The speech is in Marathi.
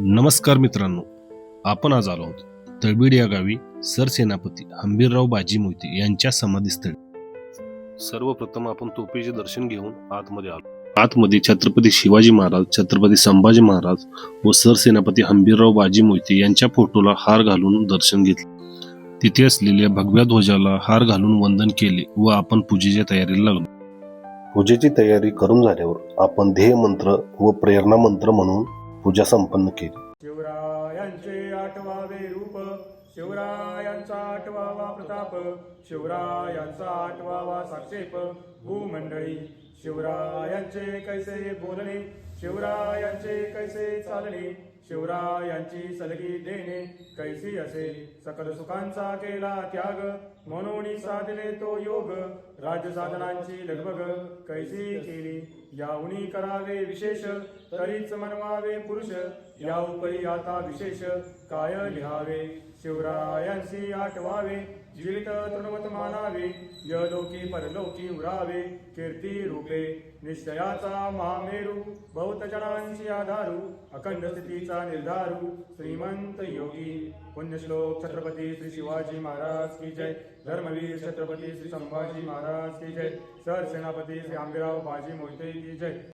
नमस्कार मित्रांनो आपण आज आलो आहोत तळबीड या गावी सरसेनापती हंबीरराव बाजी मोहिते यांच्या समाधीस्थळी. सर्वप्रथम आपण तोफेचे दर्शन घेऊन आतमध्ये आलो. आतमध्ये छत्रपती शिवाजी महाराज छत्रपती संभाजी महाराज व सरसेनापती हंबीरराव बाजी मोहिते यांच्या फोटोला हार घालून दर्शन घेतले. तिथे असलेल्या भगव्या ध्वजाला हार घालून वंदन केले व आपण पूजेच्या तयारीला लागलो. पूजेची तयारी करून झाल्यावर आपण ध्येय मंत्र व प्रेरणा मंत्र म्हणून पूजा संपन्न केली. शिवरायांचे आठवावे रूप शिवरायांचा आठवावा प्रताप शिवरायांचा आठवावा साक्षेप. भूमंडळी शिवरायांचे कैसे बोलणे शिवरायांचे कैसे चालणे शिवरायांची सलगी देणे कैसी असे? सकल सुखांचा केला त्याग म्हणून साधले तो योग. राजसाधनांची लगबग कैसी केली? याहुनी करावे विशेष तरीच मनवावे पुरुष. या उपरी आता विशेष काय लिहावे? शिवरायांशी आठवावे जीवित तृणवत मानावे. यलोकी परलोकी उरावे कीर्ती रूपे. निश्चयाचा महामेरू बहुत जणांची आधारू. अखंड स्थितीचा निर्धारू श्रीमंत योगी। पुण्यश्लोक छत्रपती श्री शिवाजी महाराज की जय। धर्मवीर छत्रपती श्री संभाजी महाराज की जय। सर सेनापती श्री आंबेराव बाजी मोहिते की जय।